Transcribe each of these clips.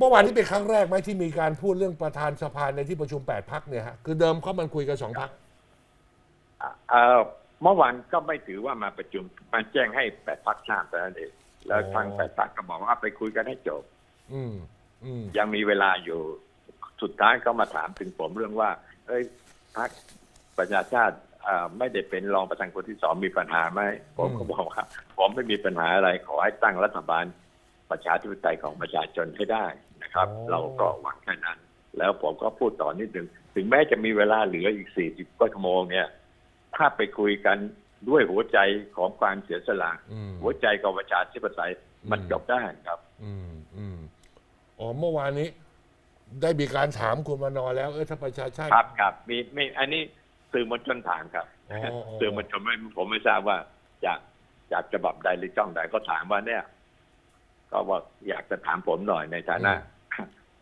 เมื่อวานนี้เป็นครั้งแรกไหมที่มีการพูดเรื่องประธานสภาในที่ประชุมแปดพักเนี่ยฮะคือเดิมเขามันคุยกันสองพักอะเอ่อเมื่อวานก็ไม่ถือว่ามาประชุมมาแจ้งให้แปดพักทราบแต่นั้นเองแล้วอ๋อทางแปดพักก็บอกว่าไปคุยกันให้จบ อืมอืมยังมีเวลาอยู่สุดท้ายก็มาถามถึงผมเรื่องว่า เอ้ยพักประชาชาติอ่าไม่ได้เป็นรองประธานคนที่สองมีปัญหาไหมผมก็บอกว่าผมไม่มีปัญหาอะไรขอให้ตั้งรัฐบาลประชาธิปไตยของประชาชนให้ได้ นะครับ เราก็หวังแค่นั้น แล้วผมก็พูดต่อนิดหนึ่งถึงแม้จะมีเวลาเหลืออีกสี่สิบกว่าชั่วโมงเนี่ย ถ้าไปคุยกันด้วยหัวใจของความเสียสละอืมหัวใจของประชาธิปไตยมันอืมจบได้ครับ อืมอืมอ๋อเมื่อวานนี้ ได้มีการถามคุณมานอแล้ว เออถ้าประชาชาติครับครับมีมีอันนี้สื่อมวลชนถามครับอ๋ออ๋อสื่อมวลชนไม่ผมไม่ทราบว่าจากจากฉบับใดหรือช่องใดก็ถามว่าเนี่ย ก็ว่าอยากจะถามผมหน่อยในฐานะ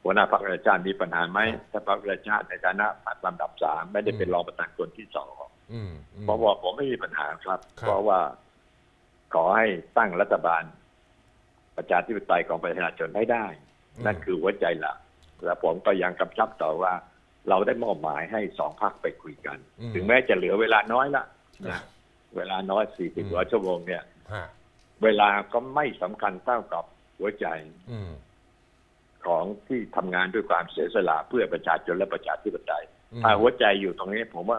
หัวหน้าพรรคประชาชาติมีปัญหาไหมถ้าพรรคประชาชาติในฐานะพรรคลำดับสามไม่ได้เป็นรองประธานคนที่สองอืมอืมเพราะว่าผมไม่มีปัญหาครับครับ เพราะว่า ขอให้ตั้งรัฐบาล ประชาธิปไตยของประชาชนให้ได้ นั่นคือหัวใจหลักและผมก็ยังกำชับต่อว่า เราได้มอบหมายให้สองพักไปคุยกันอืมถึงแม้จะเหลือเวลาน้อยละครันะบเวลาน้อยสี่สิบอืมกว่าชั่วโมงเนี่ยฮะเวลาก็ไม่สำคัญเท่ากับ หัวใจอืมของที่ทำงานด้วยความเสียสละเพื่อประชาชนและประชาธิปไตยอืมถ้าหัวใจอยู่ตรงนี้ ผมว่า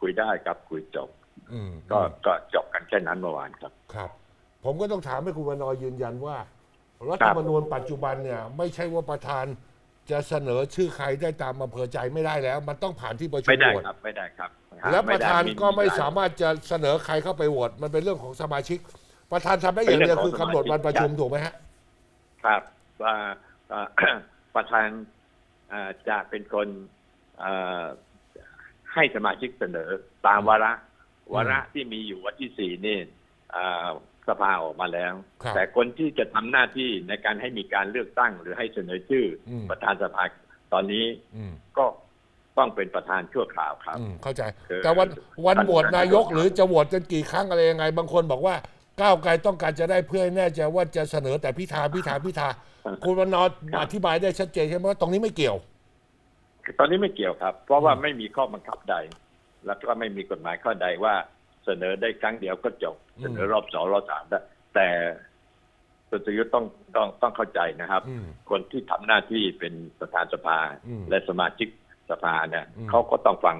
คุยได้ครับคุยจบอืมก็ก็จบกันแค่นั้นเมื่อวานครับ ครับ ผมก็ต้องถามให้คุณมานอยืนยันว่ารัฐธรรมนูญปัจจุบันเนี่ย ไม่ใช่ว่าประธานจะเสนอชื่อใครได้ตามอำเภอใจไม่ได้แล้ว มันต้องผ่านที่ประชุไม่มได้โหวตครับ ไม่ได้ครับ แล้วประธานก็ไม่ด้สามารถจะเสนอใครเข้าไปโหวตมันเป็นเรื่องของสมาชิก ประธานทำได้อย่างเดียวคือกำหนดวันประชุมถูกไหมฮะ ครับว่าอ่าประธานอ่าจะเป็นคนอ่าให้สมาชิกเสนอตามวาระวาระที่มีอยู่วันที่สี่นี่อ่าสภาออกมาแล้วครับแต่คนที่จะทำหน้าที่ในการให้มีการเลือกตั้ง หรือให้เสนอชื่ออมประธานสภาตอนนี้อืมก็ต้องเป็นประธานชั่วคราวครับอืมเข้าใจคือแต่วันวันท่านโหวตนายกท่านหรือจะโหวตกันกี่ครั้งอะไรยังไง บางคนบอกว่า ก้าวไกลต้องการจะได้เพื่อให้แน่ใจว่าจะเสนอแต่พิธาพิธาพิธาคุณวันนออธิบายได้ชัดเจนใช่ไหมว่าตรงนี้ไม่เกี่ยว ตอนนี้ไม่เกี่ยวครับ เพราะว่าไม่มีข้อบังคับใด แล้วก็ไม่มีกฎหมายข้อใดว่าเสนอได้ครั้งเดียวก็จบอืมเสนอรอบสองรอบสามได้แต่คุณสยุทธ์ต้องต้องต้องเข้าใจนะครับอืมคนที่ทำหน้าที่เป็นประธานสภาอืมและสมาชิกสภาเนี่ยอืมเขาก็ต้องฟัง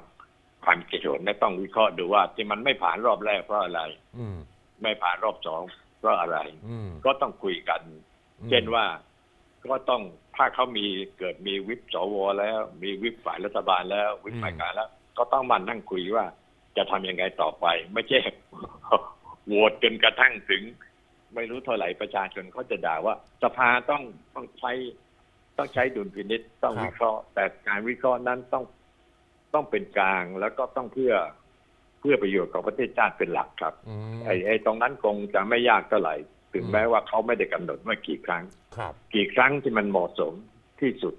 ความคิดเห็นและต้องวิเคราะห์ดูว่าที่มันไม่ผ่านรอบแรกเพราะอะไรอืม ไม่ผ่านรอบสองเพราะอะไร อืม ก็ต้องคุยกันอืมเช่นว่าก็ต้องถ้าเขามีเกิดมีวิปสวแล้ว มีวิปฝ่ายรัฐบาลแล้ว วิปฝ่ายการแล้ว ก็ต้องมานั่งคุยว่า จะทำยังไงต่อไป ไม่ใช่ โหวตจนกระทั่งถึง ไม่รู้เท่าไหร่ประชาชนเขาจะด่าว่า สภาต้องต้องใช้ ต้องใช้ดุลพินิษต้องครับ วิเคราะห์ แต่การวิเคราะห์นั้นต้องต้องเป็นกลางแล้วก็ต้องเพื่อเพื่อประโยชน์ของประเทศชาติเป็นหลักครับอืมไอ้ไอ้ตรงนั้นคงจะไม่ยากเท่าไหร่ถึงอืมแม้ว่าเขาไม่ได้กำหนดว่ากี่ครั้งครับ กี่ครั้งที่มันเหมาะสมที่สุด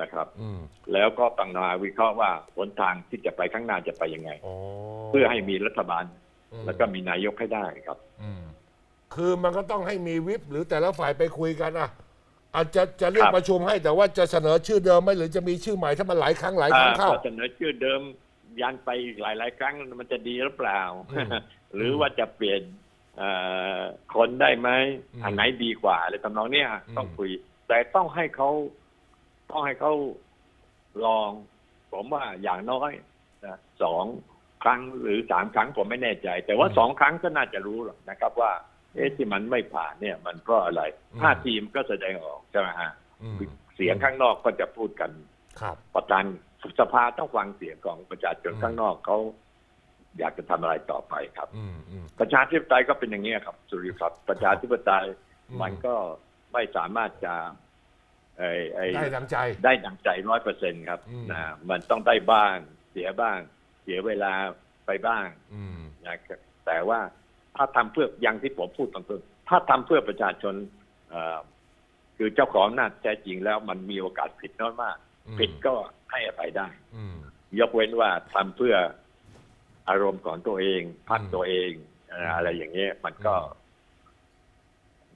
นะครับอืมแล้วก็ต้องมาวิเคราะห์ว่าหนทางที่จะไปข้างหน้าจะไปยังไงอ๋อเพื่อให้มีรัฐบาลอืมแล้วก็มีนายกให้ได้ครับอืมคือมันก็ต้องให้มีวิปหรือแต่ละฝ่ายไปคุยกันอะอาจจะจะเรียกครับประชุมให้แต่ว่าจะเสนอชื่อเดิมไหมหรือจะมีชื่อใหม่ถ้ามันหลายครั้งหลายครั้งเข้าถ้าเสนอชื่อเดิม ยันไปหลาย ๆ ครั้งมันจะดีหรือเปล่าอืมหรือว่าจะเปลี่ยนเอ่อคนได้ไหมอืมอันไหนดีกว่าอะไรทำนองเนี้ยอืมต้องคุย แต่ต้องให้เขาต้องให้เขาลอง ผมว่าอย่างน้อยนะสองครั้งหรือสามครั้งผมไม่แน่ใจ แต่ว่าสองครั้งก็น่าจะรู้หรอกนะครับว่า เอ๊ะที่มันไม่ผ่านเนี่ย มันเพราะอะไรท่าทีมก็แสดงออกใช่ไหมฮะอืมเสียงข้างนอกก็จะพูดกัน ครับ ประธานสภาต้องฟังเสียงของประชาชนอืมข้างนอกเขาอยากจะทำอะไรต่อไปครับอืมอืมประชาธิปไตยก็เป็นอย่างนี้ยครับ สุริยครับ ประชาธิปไตยอืมมันก็ไม่สามารถจะไอ้ไอ้ได้ดังใจ ได้ดังใจร้อยเปอร์เซ็นครับอืมนะมันต้องได้บ้าง เสียบ้าง เสียเวลาไปบ้างอืมนะครับแต่ว่าถ้าทำเพื่ออย่างที่ผมพูดตอนต้นถ้าทำเพื่อประชาชนเอ่อคือเจ้าของอำนาจแท้จริงแล้วมันมีโอกาสผิดน้อยมากอืม ผิดก็ให้อภัยได้อืมยกเว้นว่าทำเพื่ออารมณ์ของตัวเองพักอืมตัวเองเอ่ออะไรอย่างเงี้ยมันก็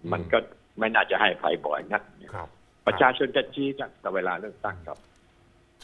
อืมมันก็ไม่น่าจะให้ไฟบ่อยนักครับ ประชาชนจะชี้กันแต่เวลาเลือกตั้งครับ